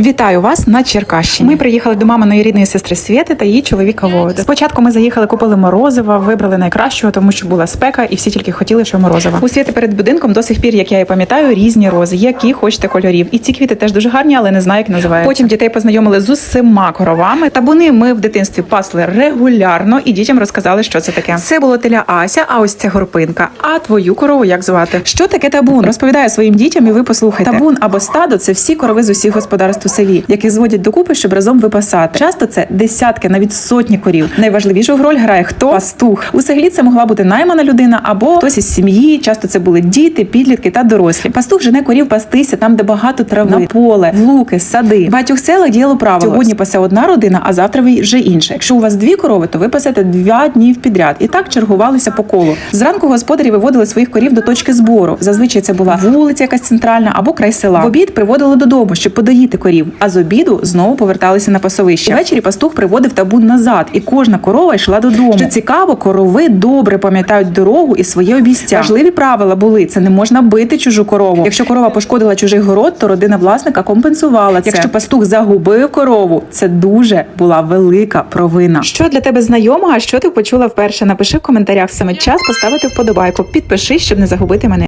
Вітаю вас на Черкащині. Ми приїхали до маминої рідної сестри Свєти та її чоловіка Володи. Спочатку ми заїхали, купили морозива, вибрали найкращого, тому що була спека, і всі тільки хотіли, що морозива. У Свєти перед будинком до сих пір, як я і пам'ятаю, різні рози, які хочете кольорів. І ці квіти теж дуже гарні, але не знаю, як називають. Потім дітей познайомили з усіма коровами. Табуни ми в дитинстві пасли регулярно, і дітям розказали, що це таке. Це було теля Ася, а ось це горпинка. А твою корову як звати? Що таке табун? Розповідає своїм дітям, і ви послухайте. Табун або стадо це всі корови з усіх господарств селі, яких зводять докупи, щоб разом випасати. Часто це десятки, навіть сотні корів. Найважливішу роль грає хто пастух. У селі це могла бути наймана людина або хтось із сім'ї. Часто це були діти, підлітки та дорослі. Пастух жене корів пастися там, де багато трави, на поле, в луки, сади. В багатьох селах діяло правило. Сьогодні пасе одна родина, а завтра вже інша. Якщо у вас дві корови, то ви пасете два дні підряд. І так чергувалися по колу. Зранку господарі виводили своїх корів до точки збору. Зазвичай це була вулиця, якась центральна або край села. В обід приводили додому, щоб подоїти корів. А з обіду знову поверталися на пасовище. Ввечері пастух приводив табун назад, і кожна корова йшла додому. Що цікаво, корови добре пам'ятають дорогу і своє обіця. Важливі правила були: це не можна бити чужу корову. Якщо корова пошкодила чужий город, то родина власника компенсувала це. Якщо пастух загубив корову, це дуже була велика провина. Що для тебе знайомо, а що ти почула вперше? Напиши в коментарях саме час поставити вподобайку. Підпишись, щоб не загубити мене.